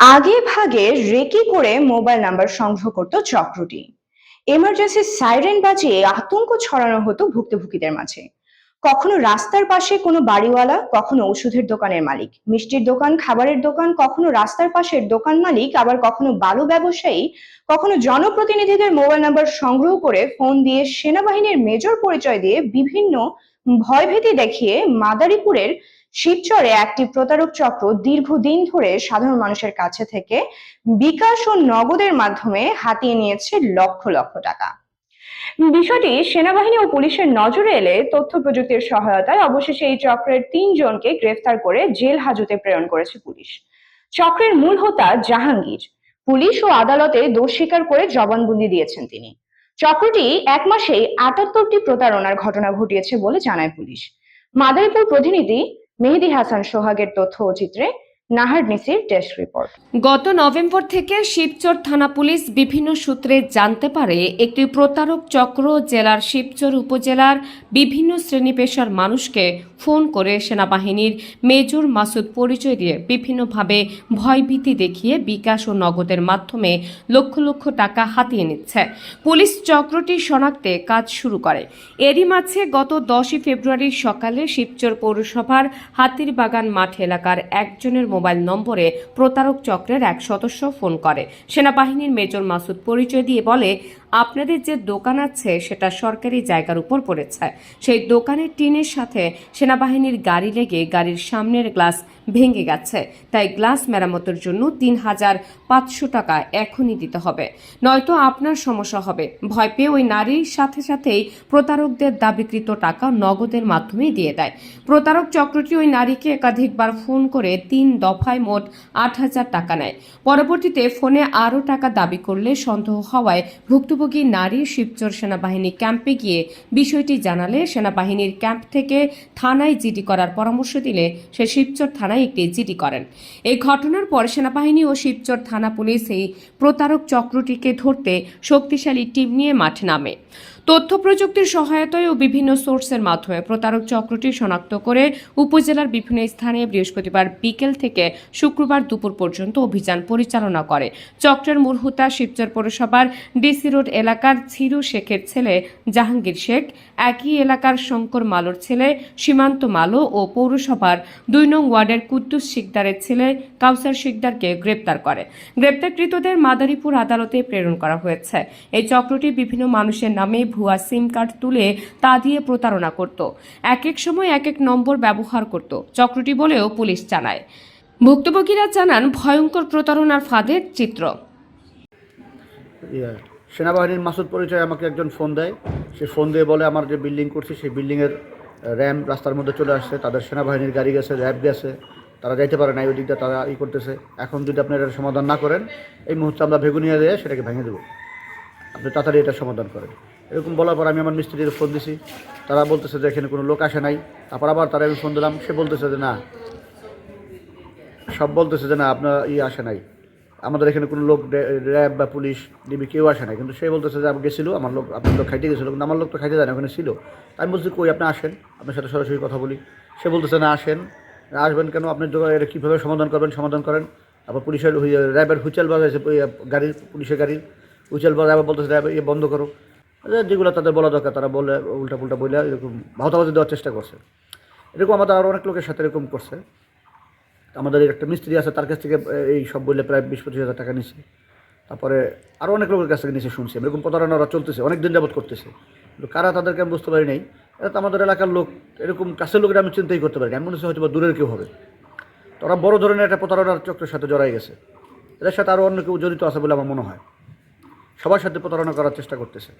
আগে ভাগে রেকি করে মোবাইল নাম্বার সংগ্রহ করত চক্রটি। এমার্জেন্সি সাইরেন বাজিয়ে আতঙ্ক ছড়ানো হতো ভুক্তভোগীদের মাঝে। কখনো রাস্তার পাশে কোনো বাড়িওয়ালা, কখনো ওষুধের দোকানের মালিক। মিষ্টির দোকান, খাবারের দোকান, কখনো রাস্তার পাশের দোকান মালিক, আবার কখনো বালু ব্যবসায়ী, কখনো জনপ্রতিনিধিদের মোবাইল নাম্বার সংগ্রহ করে ফোন দিয়ে সেনাবাহিনীর মেজর পরিচয় দিয়ে বিভিন্ন ভয়ভীতি দেখিয়ে মাদারীপুরের শিবচরে একটি প্রতারক চক্র দীর্ঘদিন ধরে সাধারণ মানুষের কাছে থেকে বিকাশ ও নগদের মাধ্যমে হাতিয়ে নিয়েছে লক্ষ লক্ষ টাকা। বিষয়টি সেনাবাহিনী ও পুলিশের নজরে এলে তথ্য প্রযুক্তির সহায়তায় অবশেষে এই চক্রের তিনজনকে গ্রেফতার করে জেল হাজতে প্রেরণ করেছে পুলিশ। চক্রের মূল হোতা জাহাঙ্গীর। পুলিশ ও আদালতে দোষ স্বীকার করে জবানবন্দি দিয়েছেন তিনি। চক্রটি এক মাসেই আটাত্তরটি প্রতারণার ঘটনা ঘটিয়েছে বলে জানায় পুলিশ। মাদারীপুর প্রতিনিধি মেহেদি হাসান সোহাগের তথ্য ও চিত্রে নাহার নিসির ডেস্ক রিপোর্ট। গত নভেম্বর থেকে শিবচর থানা পুলিশ বিভিন্ন সূত্রে জানতে পারে, একটি প্রতারক চক্র জেলার শিবচর উপজেলার বিভিন্ন শ্রেণি পেশার মানুষকে ফোন করে সেনাবাহিনীর মেজর মাসুদ পরিচয় দিয়ে বিভিন্নভাবে ভয়ভীতি দেখিয়ে বিকাশ ও নগদের মাধ্যমে লক্ষ লক্ষ টাকা হাতিয়ে নিচ্ছে। পুলিশ চক্রটি শনাক্তে কাজ শুরু করে। এরই মাঝে গত দশই ফেব্রুয়ারি সকালে শিবচর পৌরসভার হাতির বাগান মাঠ এলাকার একজনের মোবাইল নম্বরে প্রতারক চক্রের এক সদস্য ফোন করে। সেনাবাহিনীর মেজর মাসুদ পরিচয় দিয়ে বলে, আপনাদের যে দোকান আছে, সেটা সরকারি জায়গার উপর পড়েছে। সেই দোকানের টিনের সাথে সেনাবাহিনীর গাড়ি লেগে গাড়ির সামনের গ্লাস ভেঙে গেছে। তাই গ্লাস মেরামতের জন্য তিন হাজার পাঁচশো টাকা এখনই দিতে হবে। নয়তো আপনার সমস্যা হবে। ভয় পেয়ে ওই নারীর সাথে সাথেই প্রতারকদের দাবিকৃত টাকা নগদের মাধ্যমে দিয়ে দেয়। প্রতারক চক্রটি ওই নারীকে একাধিকবার ফোন করে তিন দফায় মোট আট হাজার টাকা নেয়। পরবর্তীতে ফোনে আরও টাকা দাবি করলে সন্দেহ হওয়ায় ভুক্তভোগী নারী শিবচর সেনাবাহিনী ক্যাম্পে গিয়ে বিষয়টি জানালে সেনাবাহিনীর ক্যাম্প থেকে থানায় জিডি করার পরামর্শ দিলে সে শিবচর থানায় একটি জিডি করেন। এই ঘটনার পর সেনাবাহিনী ও শিবচর থানা পুলিশ এই প্রতারক চক্রটিকে ধরতে শক্তিশালী টিম নিয়ে মাঠে নামে। তথ্য প্রযুক্তির সহায়তায় ও বিভিন্ন সোর্সের মাধ্যমে প্রতারক চক্রটি শনাক্ত করে উপজেলার বিভিন্ন স্থানে বৃহস্পতিবার বিকেল থেকে শুক্রবার দুপুর পর্যন্ত অভিযান পরিচালনা করে। চক্রের মূল শিবচর পৌরসভার ডিসি রোড এলাকার ছিরু শেখের ছেলে জাহাঙ্গীর শেখ, একই এলাকার শঙ্কর মালোর ছেলে সীমান্ত মালো ও পৌরসভার দুই নং ওয়ার্ডের কুদ্দুস শিকদারের ছেলে কাউসার শিকদারকে গ্রেপ্তার করে। গ্রেপ্তারকৃতদের মাদারীপুর আদালতে প্রেরণ করা হয়েছে। এই চক্রটি বিভিন্ন মানুষের নামে ভুয়া সিম কার্ড তুলে তা দিয়ে প্রতারণা করত। এক এক সময় এক এক নম্বর ব্যবহার করত, চক্রটি বলেও পুলিশ জানায়। ভুক্তভোগীরা জানান, ভয়ঙ্কর প্রতারণার ফাঁদের চিত্র। সেনাবাহিনীর মাসুদ পরিচয় আমাকে একজন ফোন দেয়। সে ফোন দিয়ে বলে, আমার যে বিল্ডিং করছি, সেই বিল্ডিংয়ের র্যাম রাস্তার মধ্যে চলে আসছে। তাদের সেনাবাহিনীর গাড়ি গেছে, র্যাব গেছে। তারা যাইতে পারে না ওই দিকটা তারা ই করতেছে। এখন যদি আপনি এটার সমাধান না করেন, এই মুহূর্তে আমরা ভেগুনিয়া দিয়ে সেটাকে ভেঙে দেবো। আপনি তাড়াতাড়ি এটা সমাধান করেন। এরকম বলার পর আমি আমার মিস্ত্রির ফোন দিছি। তারা বলতেছে যে এখানে কোনো লোক আসে নাই। তারপর আবার তারা আমি ফোন দিলাম। সে বলতেছে যে না, সব বলতেছে যে না, আপনার ই আসে নাই। আমাদের এখানে কোনো লোক র্যাব বা পুলিশ, ডিবি কেউ আসে নাই। কিন্তু সে বলতেছে যে আমি গেছিল, আমার লোক, আপনার লোক খাইতে গেছিল, কিন্তু আমার লোক তো খাইতে যায় না, ওখানে ছিল। আমি বলছি, কই আপনি আসেন? আপনার সাথে সরাসরি কথা বলি। সে বলতেছে, না, আসেন। আসবেন কেন? আপনি এটা কীভাবে সমাধান করবেন, সমাধান করেন। আবার পুলিশের র্যাবের হুইচেল ওই গাড়ির, পুলিশের গাড়ির। হুইচেল বাজায় আবার বলতেছে, র্যাব ইয়ে বন্ধ করো। যেগুলো তাদের বলা দরকার, তারা বলে উল্টা পুল্টা বলে এরকম ভাওতাবাজি দেওয়ার চেষ্টা করছে। এরকম আমাদের আরও অনেক লোকের সাথে এরকম করছে। আমাদের একটা মিস্ত্রি আছে, তার কাছ থেকে এই সব বললে প্রায় বিশ পঁচিশ হাজার টাকা নিছে। তারপরে আরও অনেক লোকের কাছ থেকে নিচে শুনছি এরকম প্রতারণা ওরা চলতেছে, অনেক দিন যাবত করতেছে। কিন্তু কারা তাদেরকে আমি বুঝতে পারি নাই। এটা তো আমাদের এলাকার লোক, এরকম কাছের লোকের আমি চিন্তাই করতে পারি না। এমন হচ্ছে হয়তো বা দূরের কেউ হবে। তো ওরা বড় ধরনের একটা প্রতারণার চক্রের সাথে জড়াই গেছে। এদের সাথে আরও অন্য কেউ জড়িত আছে বলে আমার মনে হয়। সবার সাথে প্রতারণা করার চেষ্টা করতেছে।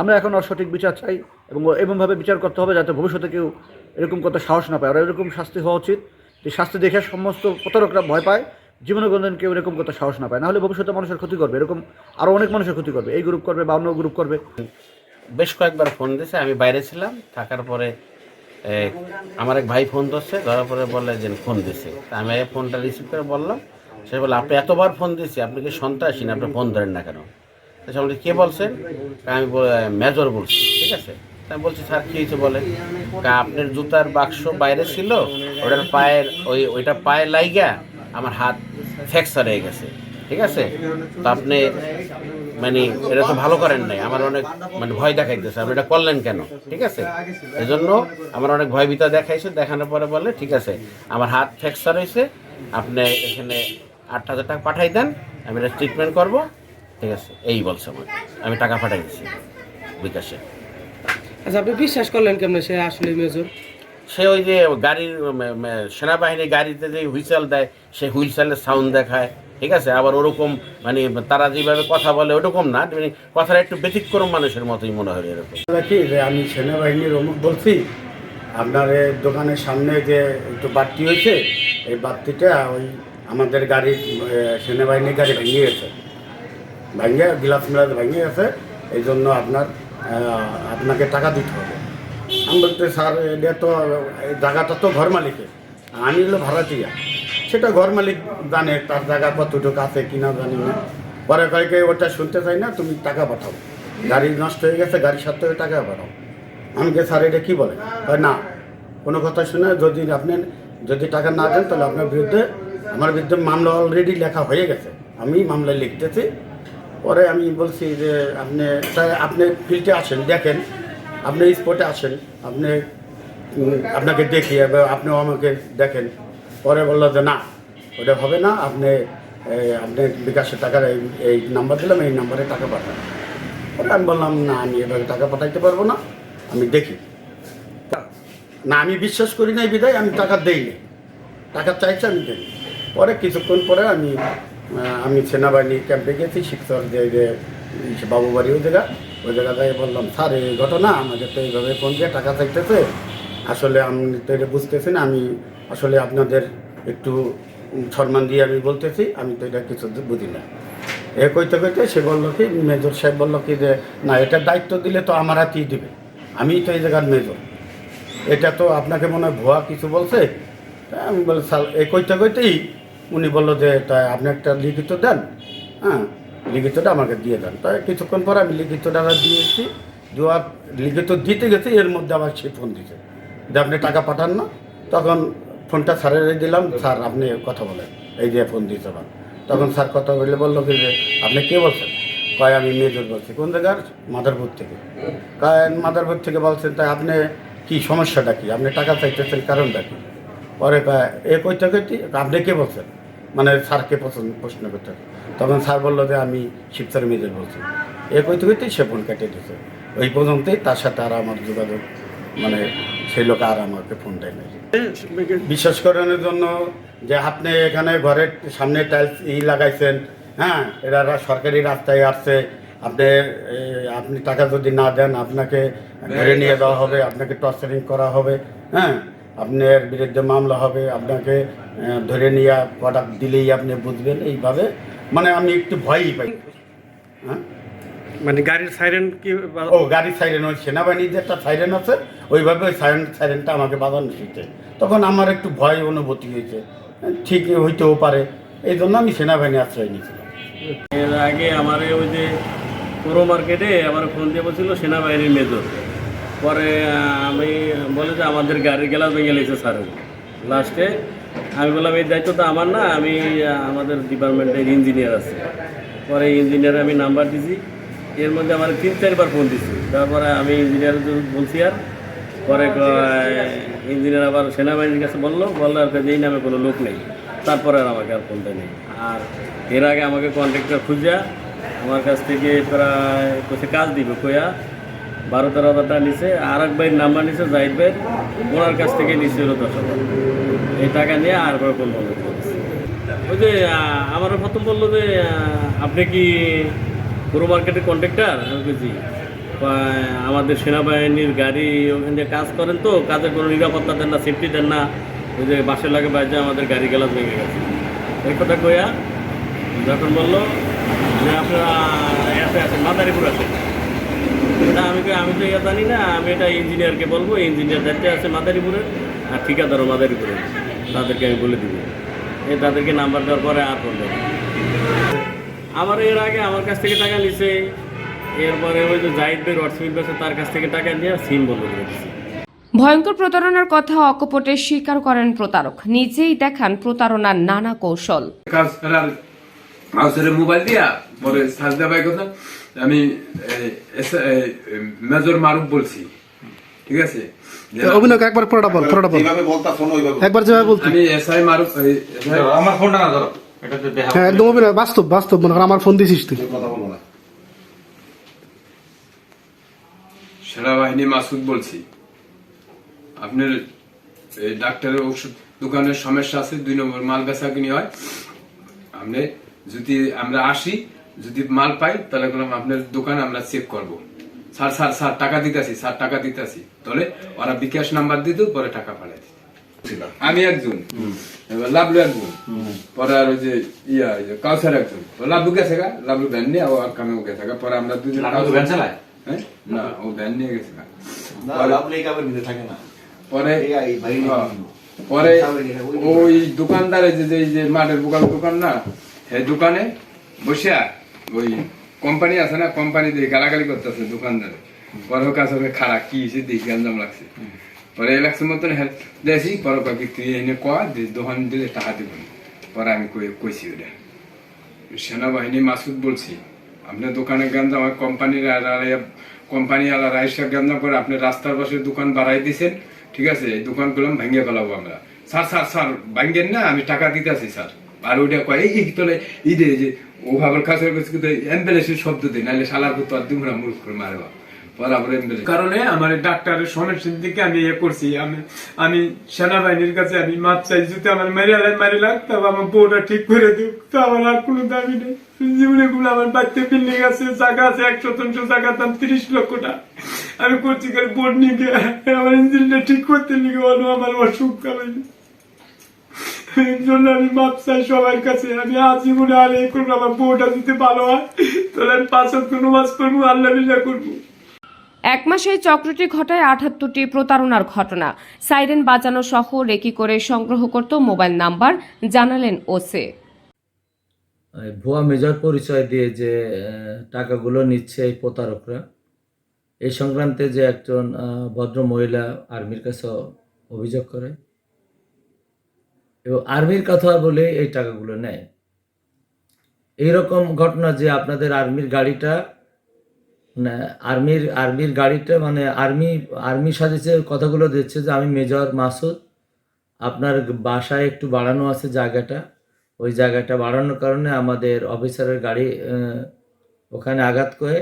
আমরা এখন ওর সঠিক বিচার চাই এবং এমনভাবে বিচার করতে হবে যাতে ভবিষ্যতে কেউ এরকম করতে সাহস না পায়। আর এরকম শাস্তি হওয়া উচিত যে শাস্তি দেখে সমস্ত প্রতারকরা ভয় পায় জীবনে কেউ এরকম করতে সাহস না পায়। নাহলে ভবিষ্যতে মানুষের ক্ষতি করবে। এরকম আরও অনেক মানুষের ক্ষতি করবে। এই গ্রুপ করবে বা অন্য গ্রুপ করবে। বেশ কয়েকবার ফোন দিয়েছে আমি বাইরে ছিলাম। থাকার পরে আমার এক ভাই ফোন ধরছে, ধরার পরে বলে যে ফোন দিছে। তা আমি ফোনটা রিসিভ করে বললাম। সে বলে, আপনি এতবার ফোন দিয়েছি, আপনি কি সন্ত্রাসী না আপনি ফোন ধরেন না কেন? সে বলে, কে বলছেন? আমি মেজর বলছি, ঠিক আছে? আমি বলছি, স্যার, কী হয়েছে বলে আপনার জুতার বাক্স বাইরে ছিল, ওটার পায়ের ওই, ওইটা পায়ে লাইগা আমার হাত ফ্র্যাকচার হয়ে গেছে, ঠিক আছে? তো আপনি মানে এটা তো ভালো করেন নাই, আমার অনেক মানে ভয় দেখাই দেখাইতেছে, আপনি এটা করলেন কেন, ঠিক আছে? এজন্য আমার অনেক ভয় ভিতর দেখাইছে, দেখানোর পরে বলে, ঠিক আছে, আমার হাত ফ্র্যাকচার হয়েছে, আপনি এখানে আট হাজার টাকা পাঠাই দেন আমি এটা ট্রিটমেন্ট করব। ঠিক আছে এই বলছে আমার আমি টাকা পাঠাই দিচ্ছি বিকাশে। আচ্ছা আপনি বিশ্বাস করলেন কেমনে সে আসলে মেজর? সে ওই যে গাড়ির সেনাবাহিনী গাড়িতে যে হুইসেল দেয় সে হুইসেলের সাউন্ড দেখায়। ঠিক আছে আবার ওরকম মানে তারা যেভাবে কথা বলে ওরকম না মানে কথাটা একটু ব্যতিক্রম মানুষের মতোই মনে হয় এরকম। কি যে আমি সেনাবাহিনীর অমুক বলছি আপনার এই দোকানের সামনে যে একটু বাড়তি হয়েছে এই বাড়তিটা ওই আমাদের গাড়ির এ, সেনাবাহিনীর গাড়ি ভেঙে গেছে। ভেঙে গ্লাস মিলাস ভেঙে গেছে। এই জন্য আপনার আপনাকে টাকা দিতে হবে। আমি বলতে স্যার এটা তো জায়গাটা তো ঘর মালিকের আমি হলো ভাড়াটিয়া। সেটা ঘর মালিক জানে তার জায়গা কতটুকু আছে কিনা জানি না। পরে কয়েকে ওটা শুনতে চাই না তুমি টাকা পাঠাও। গাড়ি নষ্ট হয়ে গেছে গাড়ির সাথে টাকা পাঠাও। আমি কে স্যার এটা কী বলে? না কোনো কথা শুনে যদি আপনি যদি টাকা না দেন তাহলে আপনার বিরুদ্ধে আমার বিরুদ্ধে মামলা অলরেডি লেখা হয়ে গেছে। আমি মামলা লিখতেছি। পরে আমি বলছি যে আপনি আপনি ফিল্ডে আসেন দেখেন। আপনি স্পটে আসেন আপনি আপনাকে দেখি আপনিও আমাকে দেখেন। পরে বলল যে না ওটা হবে না। আপনি এই, আপনি বিকাশের টাকার এই এই নাম্বার দিলাম এই নাম্বারে টাকা পাঠান। পরে আমি বললাম না আমি এভাবে টাকা পাঠাইতে পারব না। আমি দেখি। না আমি বিশ্বাস করি নাই বিদায় আমি টাকা দেইনি। টাকা চাইছে আমি দেই পরে কিছুক্ষণ পরে আমি আমি সেনাবাহিনী ক্যাম্পে গেছি শিক্ষক যে ইসে বাবুবাড়ি ওই জায়গা ওই জায়গা জায়গাটায় বললাম, স্যার, এই ঘটনা আমাকে তো এইভাবে ফোন দিয়ে টাকা চাইতেছে। আসলে আমি তো এটা বুঝতেছি না, আমি আসলে আপনাদের একটু সম্মান দিয়ে আমি বলতেছি, আমি তো এটা কিছু বুঝি না। এ কইতে কইতে সে বলল কি, মেজর সাহেব বলল কি যে, না এটার দায়িত্ব দিলে তো আমার হাতেই দিবে। আমিই তো এই জায়গার মেজর। এটা তো আপনাকে মনে হয় ভুয়া কিছু বলছে? আমি বলি স্যার এই কইতে কইতেই উনি বলল যে তাই আপনি একটা লিখিত দেন। হ্যাঁ লিখিতটা আমাকে দিয়ে দেন। তাই কিছুক্ষণ পরে আমি লিখিতটা দিয়েছি। দেওয়ার, লিখিত দিতে গেছি, এর মধ্যে আবার সে ফোন দিছে যে, আপনি টাকা পাঠান না। তখন ফোনটা স্যারের দিলাম, স্যার, আপনি কথা বলেন। এই যে ফোন দিয়েছে আবার। তখন স্যার কথা বলে বলল কি যে, আপনি কে বলছেন? কয়, আমি মেজর বলছি। কোন জায়গার? মাদারপুর থেকে। কয়, মাদারপুর থেকে বলছেন। তাই আপনি কি, সমস্যাটা কি? আপনি টাকা চাইতেছেন, কারণটা কি? পরে কয় এ কইতে কইতে আপনি কে বলছেন? মানে স্যারকে পছন্দ প্রশ্ন করতে তখন স্যার বলল যে আমি শিবচর মেজর বলছি। এ কইতে কইতেই সে ফোন কেটে দিয়েছে। ওই পর্যন্তই তার সাথে আর আমার যোগাযোগ মানে সেই লোক আর আমাকে ফোন দেয় নাই। বিশ্বাস করানোর জন্য যে আপনি এখানে ঘরের সামনে টাইলস ই লাগাইছেন হ্যাঁ? এরা সরকারি রাস্তায় আসছে। আপনি আপনি টাকা যদি না দেন আপনাকে ধরে নিয়ে যাওয়া হবে আপনাকে টর্চারিং করা হবে হ্যাঁ? আপনার বিরুদ্ধে মামলা হবে আপনাকে ধরে নিয়ে প্রোডাক্ট দিলেই আপনি বুঝবেন এইভাবে। মানে আমি একটু ভয়ই পাই। হ্যাঁ? মানে গাড়ির সাইরেন কি ও গাড়ির সাইরেন ওই সেনাবাহিনীর যে একটা সাইরেন আছে ওইভাবে ওই সাইরেন সাইরেনটা আমাকে বাজানো শিখছে তখন আমার একটু ভয় অনুভূতি হয়েছে। ঠিক হইতেও পারে। এই জন্য আমি সেনাবাহিনী আশ্রয় নিয়েছিলাম। এর আগে আমার ওই যে পুরো মার্কেটে আমার ফোন দিয়ে বলছিল সেনাবাহিনীর মেজর পরে আমি বলে যে আমাদের গাড়ির গেলাস ভেঙে লেগেছে স্যার লাস্টে আমি বললাম এই দায়িত্ব তো আমার না আমি আমাদের ডিপার্টমেন্টের ইঞ্জিনিয়ার আছে। পরে ইঞ্জিনিয়ার আমি নাম্বার দিছি। এর মধ্যে আমার তিন চারবার ফোন দিছি। তারপরে আমি ইঞ্জিনিয়ার বলছি আর? পরে ইঞ্জিনিয়ার আবার সেনাবাহিনীর কাছে বলল বলল আর যেই নামে কোনো লোক নেই। তারপরে আর আমাকে আর ফোনটা নেই আর এর আগে আমাকে কন্ট্রাক্টর খুঁজা আমার কাছ থেকে প্রায় কোথায় কাজ দিবে কইয়া বারো তেরো টাকা নিছে আর এক ভাইয়ের নাম্বার নিছে জাহিদ ভাইয়ের ওনার কাছ থেকে নিচ্ছে হলো দশ এই টাকা নিয়ে আর করে করে ওই যে আহ, আমারও প্রথম বলল যে আপনি কি পুরো মার্কেটের কন্ট্রাক্টর আমি আমাদের সেনাবাহিনীর গাড়ি ওখান দিয়ে কাজ করেন তো কাজের কোনো নিরাপত্তা দেন না সেফটি দেন না। ওই যে বাসের লাগে বাজে আমাদের গাড়ি গেলাস ভেঙে গেছে। এই কথা কইয়া যখন বলল যে আপনারা এতে আছেন মাদারীপুর আছেন তা আমি আমি তো এটা জানি না আমি এটা ইঞ্জিনিয়ারকে বলব ইঞ্জিনিয়ার দায়িত্বে আছে মাদারীপুরে আর ঠিকাদারও মাদারীপুরে। তাদেরকে আমি বলে দিব। এই তাদেরকে নাম্বার দেওয়ার পরে আর ফোন দেবো আমার এর আগে আমার কাছ থেকে টাকা নিছে। এরপরে ওই যে জাহিদ ভাই রড সিমেন্ট তার কাছ থেকে টাকা নিয়ে সিম বন্ধ করে ভয়ঙ্কর প্রতারণার কথা অকপটে স্বীকার করেন প্রতারক। নিজেই দেখান প্রতারণার নানা কৌশল। কাজ মোবাইল দিয়া পরে সাজ দেবাই কথা। আমি মেজর মারুফ বলছি। ঠিক আছে? অভিনয় একবার পুরোটা বল পুরোটা বল। একবার যেভাবে বলতে। আমি এস মারুফ আমার ফোনটা না ধরো এটা তো বেহা হ্যাঁ একদম অভিনয় বাস্তব বাস্তব মনে আমার ফোন দিছিস তুই। সেনাবাহিনী মাসুদ বলছি আপনার এই ডাক্তারের ওষুধ দোকানের সমস্যা আছে দুই নম্বর মাল বেচা কিনি হয়। আপনি যদি আমরা আসি যদি মাল পাই তাহলে বললাম আপনার দোকান আমরা চেক করব। স্যার স্যার স্যার টাকা দিতেছি স্যার টাকা দিতেছি। তাহলে ওরা বিকাশ নাম্বার দিত পরে টাকা পাঠাই দিত। আমি একজন লাভলু একজন পরে আর ওই যে ইয়া কাউসার একজন। তো লাভলু গেছে গা লাভলু ভ্যান নিয়ে আর কামেও গেছে গা। পরে আমরা দুজন ভ্যান চালায়? হ্যাঁ? না ও ভ্যান নিয়ে গেছে গা। থাকে না। পরে হ্যাঁ, পরে ওই দোকানদারে যে যে এই যে মাঠের বোকাল দোকান না সেই দোকানে বসে ওই কোম্পানি আছে না, কোম্পানি দিয়ে গালাগালি করতেছে দোকানদারে। ওর কাছে ওকে খারাপ কি হয়েছে দেখি গঞ্জাম লাগছে। পরে ইলেকশন মতন হেল্প দেখছি পরে কাকি তুই এনে দিস দোকান দিলে টাকা দিব পরে আমি কই- কইছি ওটা সেনাবাহিনী মাসুদ বলছি আপনার দোকানে গঞ্জাম আমার কোম্পানির কোম্পানি আলা রাইসা গঞ্জাম করে আপনি রাস্তার পাশে দোকান বাড়াই দিছেন, ঠিক আছে? এই দোকান করলাম ভেঙে ফেলাবো আমরা। স্যার স্যার স্যার, ভাঙ্গেন না, আমি টাকা দিতেছি, স্যার। আর ওইটা কয়, এই তোলে ই দে যে কাছে শব্দ দেয়, নাহলে শালার আর দুমরা মূর্খ করে মারবা কারণে আমার ডাক্তারের দিকে আমি ইয়ে করছি, আমি আমি সেনাবাহিনীর কাছে আমি চাই, যদি আমার তবে আমার বউটা ঠিক করে দিক, তো আমার আর কোনো দাবি নেই। জীবনে গুলো আমার বাড়িতে বিল্ডিং আছে, জায়গা আছে এক শতাংশ জায়গা, দাম তিরিশ লক্ষ আমি করছি বোর্ড নিয়ে আমার ইঞ্জিনটা ঠিক করতে বলো, আমার অসুখ কামাইনি এর জন্য আমি মাপ চাই সবার কাছে আমি আজীবনে আর এই করব আমার বউটা যদি ভালো হয় তাহলে আমি পাঁচ করব আল্লাহ বিল্লাহ করব। এক মাসে এই চক্রটি ঘটায় আটাত্তরটি প্রতারণার ঘটনা। সাইরেন বাজানো সহ রেকি করে সংগ্রহ করত মোবাইল নাম্বার জানালেন ওসে। ভুয়া মেজর পরিচয় দিয়ে যে টাকাগুলো নিচ্ছে এই প্রতারকরা এই সংক্রান্তে যে একজন ভদ্র মহিলা আর্মির কাছে অভিযোগ করে এবং আর্মির কথা বলে এই টাকাগুলো নেয়। এইরকম ঘটনা যে আপনাদের আর্মির গাড়িটা মানে আর্মির আর্মির গাড়িটা মানে আর্মি আর্মি সাজেছে, কথাগুলো দিচ্ছে যে আমি মেজর মাসুদ, আপনার বাসায় একটু বাড়ানো আছে জায়গাটা। ওই জায়গাটা বাড়ানোর কারণে আমাদের অফিসারের গাড়ি ওখানে আঘাত করে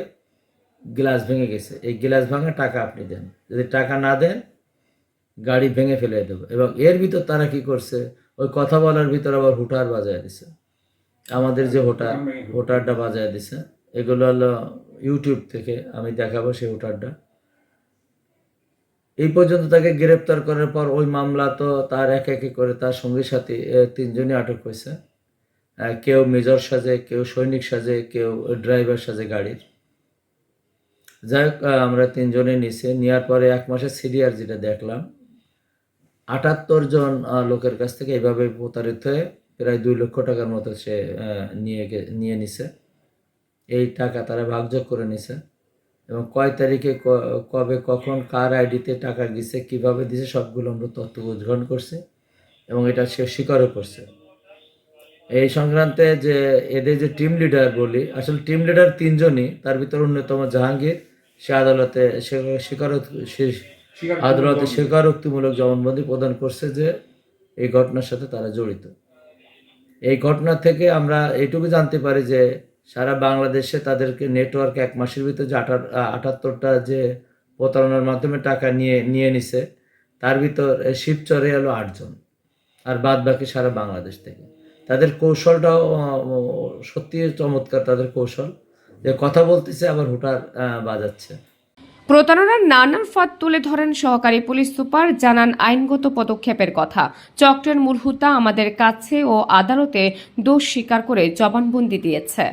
গ্লাস ভেঙে গেছে। এই গ্লাস ভাঙা টাকা আপনি দেন। যদি টাকা না দেন, গাড়ি ভেঙে ফেলে দেবো। এবং এর ভিতর তারা কি করছে ওই কথা বলার ভিতর আবার হুটার বাজায় দিছে। আমাদের যে হোটার হোটারটা বাজায় দিছে। এগুলো হলো ইউটিউব থেকে আমি দেখাবো সেই হোটারটা। এই পর্যন্ত তাকে গ্রেপ্তার করার পর ওই মামলা তো তার এক একে করে তার সঙ্গী সাথী তিনজনই আটক হয়েছে। কেউ মেজর সাজে, কেউ সৈনিক সাজে, কেউ ড্রাইভার সাজে গাড়ির। যাই হোক আমরা তিনজনে নিচে নেওয়ার পরে এক মাসের সিরিয়ার যেটা দেখলাম আটাত্তর জন লোকের কাছ থেকে এইভাবে প্রতারিত হয়ে প্রায় দুই লক্ষ টাকার মতো সে নিয়ে নিয়ে নিছে। এই টাকা তারা ভাগযোগ করে নিছে এবং কয় তারিখে কবে কখন কার আইডিতে টাকা গেছে, কীভাবে দিছে, সবগুলো আমরা তথ্য উদ্ঘাটন করছি এবং এটা সে স্বীকারও করছে। এই সংক্রান্তে যে, এদের যে টিম লিডার বলি, আসলে টিম লিডার তিনজনই, তার ভিতর অন্যতম জাহাঙ্গীর, সে আদালতে সে স্বীকারোক্ত সে আদালতে স্বীকারোক্তিমূলক জবানবন্দি প্রদান করছে যে এই ঘটনার সাথে তারা জড়িত। এই ঘটনা থেকে আমরা এইটুকু জানতে পারি যে সারা বাংলাদেশে তাদেরকে নেটওয়ার্ক এক মাসের ভিতরে যে আটাত্তরটা যে প্রতারণার মাধ্যমে টাকা নিয়ে নিয়ে নিছে তার ভিতর শিবচরে এলো আটজন। আর বাদ বাকি সারা বাংলাদেশ থেকে। তাদের কৌশলটাও সত্যি চমৎকার তাদের কৌশল। যে কথা বলতেছে আবার হুটার বাজাচ্ছে। প্রতারণার নানান ফাঁদ তুলে ধরেন সহকারী পুলিশ সুপার, জানান আইনগত পদক্ষেপের কথা। চক্রের মূল হুতা আমাদের কাছে ও আদালতে দোষ স্বীকার করে জবানবন্দি দিয়েছে।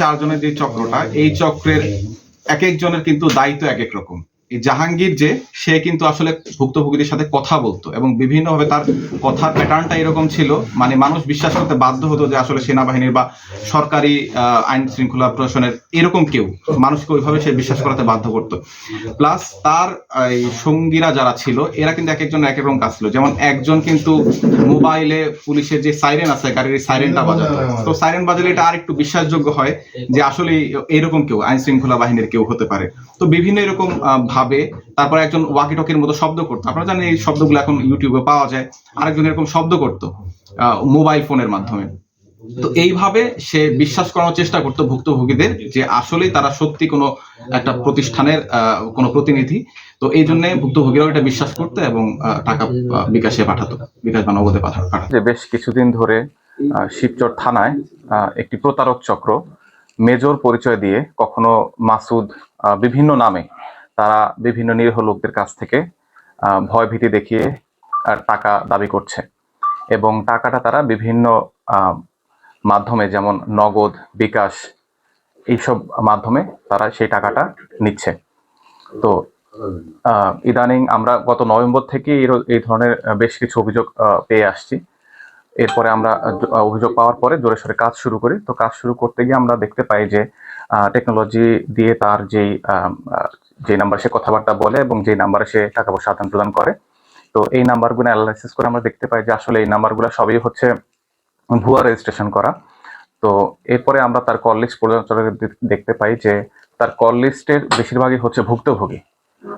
চারজনের যে চক্রটা, এই চক্রের এক একজনের কিন্তু দায়িত্ব এক এক রকম। জাহাঙ্গীর যে সে কিন্তু আসলে ভুক্তভোগীদের সাথে কথা বলতো এবং বিভিন্নভাবে তার কথার প্যাটার্নটা এরকম ছিল। মানে মানুষ বিশ্বাস করতে বাধ্য হতো যে আসলে সেনাবাহিনীর বা সরকারি আইন শৃঙ্খলা প্রশাসনের এরকম কেউ। মানুষকে ওইভাবে সে বিশ্বাস করাতে বাধ্য করতো। প্লাস তার এই সঙ্গীরা যারা ছিল এরা কিন্তু এক একজন এক এক রকম কাজ ছিল। যেমন একজন কিন্তু মোবাইলে পুলিশের যে সাইরেন আছে গাড়ির সাইরেনটা বাজাতো। তো সাইরেন বাজালে এটা আর একটু বিশ্বাসযোগ্য হয় যে আসলে এরকম কেউ আইন শৃঙ্খলা বাহিনীর কেউ হতে পারে। তো বিভিন্ন এরকম আহ, ভাবে, তারপর একজন ওয়াকি টকির মতো শব্দ করতো। আপনারা জানেন এই শব্দগুলো এখন ইউটিউবে পাওয়া যায়। আরেকজন এরকম শব্দ করতো মোবাইল ফোনের মাধ্যমে। তো এইভাবে সে বিশ্বাস করানোর চেষ্টা করতো ভুক্তভোগীদের যে আসলেই তারা সত্যি কোনো একটা প্রতিষ্ঠানের কোনো প্রতিনিধি। তো এই জন্য ভুক্তভোগীরাও এটা বিশ্বাস করতো এবং টাকা বিকাশে পাঠাতো, বিকাশ বা নগদে পাঠাতো। বেশ কিছুদিন ধরে শিবচর থানায় একটি প্রতারক চক্র, মেজর পরিচয় দিয়ে কখনো মাসুদ বিভিন্ন নামে তারা বিভিন্ন নিরীহ লোকদের কাছ থেকে ভয় ভীতি দেখিয়ে টাকা দাবি করছে। এবং টাকাটা তারা বিভিন্ন মাধ্যমে যেমন নগদ, বিকাশ এইসব মাধ্যমে তারা সেই টাকাটা নিচ্ছে। তো ইদানিং আমরা গত নভেম্বর থেকে এই- ধরনের বেশ কিছু অভিযোগ পেয়ে আসছি। এরপরে আমরা অভিযোগ পাওয়ার পরে জোরে সোরে কাজ শুরু করি। তো কাজ শুরু করতে গিয়ে আমরা দেখতে পাই যে টেকনোলজি দিয়ে তার যেই যে নাম্বার সে কথাবার্তা বলে এবং যে নাম্বারে সে টাকা পয়সা আদান প্রদান করে। তো এই নাম্বারগুলো অ্যানালাইসিস করে আমরা দেখতে পাই যে আসলে এই নাম্বারগুলো সবই হচ্ছে ভুয়া রেজিস্ট্রেশন করা। তো এরপরে আমরা তার কল লিস্ট পর্যালোচনা দেখতে পাই যে তার কল লিস্টের বেশিরভাগই হচ্ছে ভুক্তভোগী।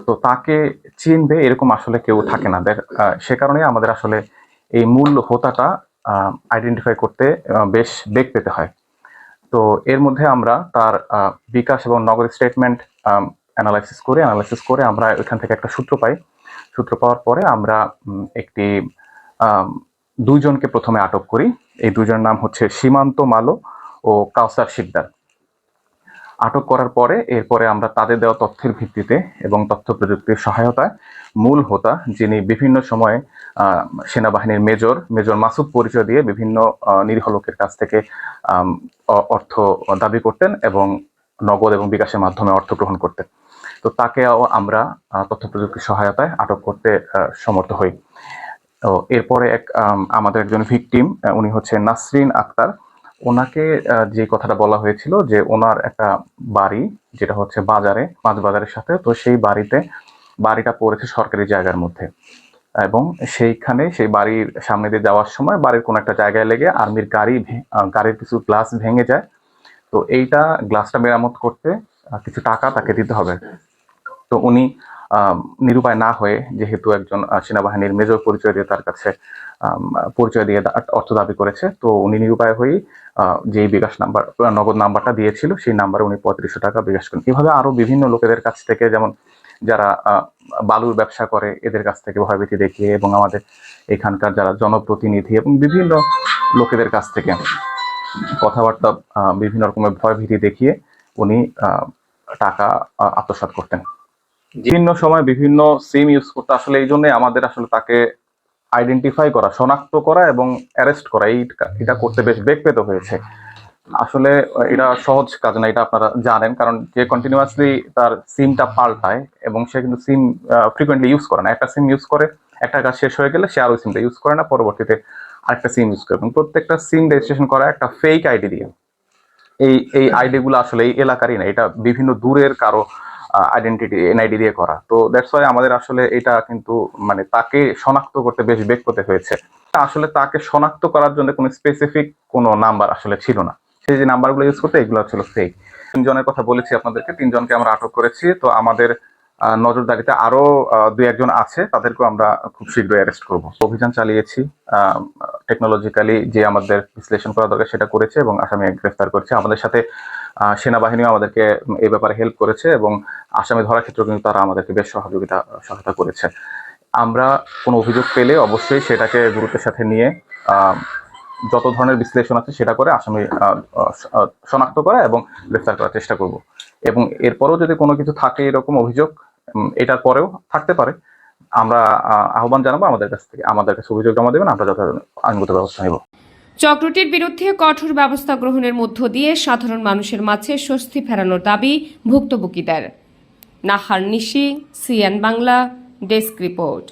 তো তাকে চিনবে এরকম আসলে কেউ থাকে না। সে কারণে আমাদের আসলে এই মূল হোতাটা আইডেন্টিফাই করতে বেশ বেগ পেতে হয়। তো এর মধ্যে আমরা তার বিকাশ এবং নগদ স্টেটমেন্ট অ্যানালাইসিস করে অ্যানালাইসিস করে আমরা ওইখান থেকে একটা সূত্র পাই। সূত্র পাওয়ার পরে আমরা একটি দুইজনকে প্রথমে আটক করি। এই দুজনের নাম হচ্ছে সীমান্ত মালো ও কাউসার শিকদার। আটক করার পরে এরপরে আমরা তাদের দেওয়া তথ্যের ভিত্তিতে এবং তথ্য প্রযুক্তির সহায়তায় মূল হোতা, যিনি বিভিন্ন সময়ে সেনাবাহিনীর মেজর মেজর মাসুদ পরিচয় দিয়ে বিভিন্ন নিরীহ লোকের কাছ থেকে অর্থ দাবি করতেন এবং নগদ এবং বিকাশের মাধ্যমে অর্থ গ্রহণ করতেন। তো তাকেও আমরা তথ্য প্রযুক্তির সহায়তায় আটক করতে সমর্থ হই। তো এরপরে এক আমাদের একজন ভিকটিম উনি হচ্ছে নাসরিন আক্তার। ওনাকে যে কথাটা বলা হয়েছিল যে ওনার একটা বাড়ি, যেটা হচ্ছে বাজারে মাছ বাজারের সাথে, তো সেই বাড়িতে, বাড়িটা পড়েছে সরকারি জায়গার মধ্যে। এবং সেইখানে সেই বাড়ির সামনে দিয়ে যাওয়ার সময় বাড়ির কোনো একটা জায়গায় লেগে আর্মির গাড়ি গাড়ির কিছু গ্লাস ভেঙে যায়। তো এইটা গ্লাসটা মেরামত করতে কিছু টাকা তাকে দিতে হবে। তো উনি নিরুপায় না হয়ে যেহেতু একজন সেনাবাহিনীর মেজর পরিচয় দিয়ে তার কাছে পরিচয় দিয়ে অর্থ দাবি করেছে তো উনি নিরুপায় হয়েই যেই বিকাশ নাম্বার নগদ নাম্বারটা দিয়েছিল সেই নাম্বারে উনি পঁয়ত্রিশশো টাকা বিকাশ করেন। এভাবে আরও বিভিন্ন লোকেদের কাছ থেকে যেমন যারা বালুর ব্যবসা করে এদের কাছ থেকে ভয়ভীতি দেখিয়ে এবং আমাদের এখানকার যারা জনপ্রতিনিধি এবং বিভিন্ন লোকেদের কাছ থেকে কথাবার্তা বিভিন্ন রকমের ভয়ভীতি দেখিয়ে উনি টাকা আহ, আত্মসাৎ করতেন। বিভিন্ন সময় বিভিন্ন সিম ইউজ করতে, আসলে এই জন্য আমাদের আসলে তাকে আইডেন্টিফাই করা, শনাক্ত করা এবং অ্যারেস্ট করা এটা করতে বেশ বেগ পেতে হয়েছে। আসলে এটা সহজ কাজ না, এটা আপনারা জানেন, কারণ যে কন্টিনিউয়াসলি তার সিমটা পাল্টায় এবং সে কিন্তু সিম ফ্রিকোয়েন্টলি ইউজ করে না। একটা সিম ইউজ করে, একটা কাজ শেষ হয়ে গেলে সে আর ওই সিমটা ইউজ করে না, পরবর্তীতে আরেকটা সিম ইউজ করে এবং প্রত্যেকটা সিম রেজিস্ট্রেশন করা একটা ফেক আইডি দিয়ে। এই এই আইডি গুলো আসলে এই এলাকারই না, এটা বিভিন্ন দূরের কারও আইডেন্টিটি এনআইডি দিয়ে করা। তো দ্যাটস ওয়াই আমাদের আসলে এটা কিন্তু মানে তাকে শনাক্ত করতে বেশ বেগ পেতে হয়েছে। আসলে তাকে শনাক্ত করার জন্য কোনো স্পেসিফিক কোনো নাম্বার আসলে ছিল না। সেই যে নাম্বারগুলো ইউজ করতে, এগুলো ছিল ফেক তিনজনের কথা বলেছি আপনাদেরকে, তিনজনকে আমরা আটক করেছি। তো আমাদের নজরদারিতে আরও আহ, দুই একজন আছে তাদেরকেও আমরা খুব শীঘ্রই অ্যারেস্ট করব। অভিযান চালিয়েছি টেকনোলজিক্যালি যে আমাদের বিশ্লেষণ করা দরকার সেটা করেছে এবং আসামি গ্রেফতার করেছে। আমাদের সাথে সেনাবাহিনীও আমাদেরকে এই ব্যাপারে হেল্প করেছে এবং আসামি ধরার ক্ষেত্রে কিন্তু তারা আমাদেরকে বেশ সহযোগিতা সহায়তা করেছে। আমরা কোনো অভিযোগ পেলে অবশ্যই সেটাকে গুরুত্বের সাথে নিয়ে যত ধরনের বিশ্লেষণ আছে সেটা করে আসামি শনাক্ত করা এবং গ্রেফতার করার চেষ্টা করব। এবং এরপরেও যদি কোনো কিছু থাকে এরকম অভিযোগ এটার পরেও থাকতে পারে, আমরা আহ্বান জানাব আমাদের কাছ থেকে, আমাদের কাছে অভিযোগ জমা দেবেন, আমরা যথাযথ আইনগত ব্যবস্থা নেব। চক্রটির বিরুদ্ধে কঠোর ব্যবস্থা গ্রহণের মধ্য দিয়ে সাধারণ মানুষের মাঝে স্বস্তি ফেরানোর দাবি ভুক্তভোগীদের। Nahar Nishi, CN Bangla, desk report.